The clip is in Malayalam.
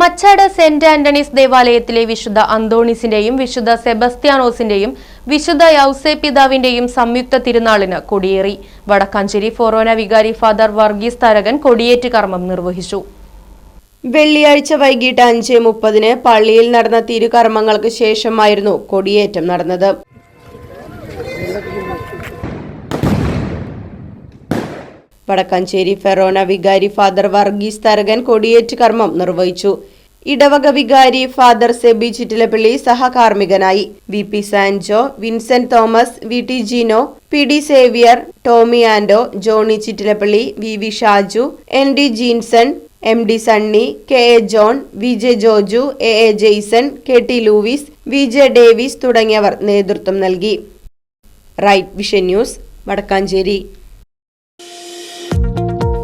മച്ചാട് സെന്റ് ആന്റണീസ് ദേവാലയത്തിലെ വിശുദ്ധ അന്തോണീസിന്റെയും വിശുദ്ധ സെബസ്ത്യാനോസിന്റെയും വിശുദ്ധ യൗസേ പിതാവിന്റെയും സംയുക്ത തിരുനാളിന് കൊടിയേറി. വടക്കാഞ്ചേരി ഫൊറോന വികാരി ഫാദർ വർഗീസ് തരകൻ കൊടിയേറ്റ് കർമ്മം നിർവഹിച്ചു. വെള്ളിയാഴ്ച വൈകിട്ട് അഞ്ച് മുപ്പതിന് പള്ളിയിൽ നടന്ന തിരുകർമ്മങ്ങൾക്ക് ശേഷമായിരുന്നു കൊടിയേറ്റം നടന്നത്. വടക്കാഞ്ചേരി ഫെറോന വികാരി ഫാദർ വർഗീസ് തരകൻ കൊടിയേറ്റ് കർമ്മം നിർവഹിച്ചു. ഇടവക വികാരി father Sebi Chittilappally സഹകാർമ്മികനായി. V P Sanjo Vincent Thomas V T Jino P D Xavier Tomy Ando Johnny Chittilappally V V Shaju N D Jeenson M D Sunny K A John V J Joju A A Jaison K T Louis V J Davis തുടങ്ങിയവർ നേതൃത്വം നൽകി. Right Vision News Vadakkanchery.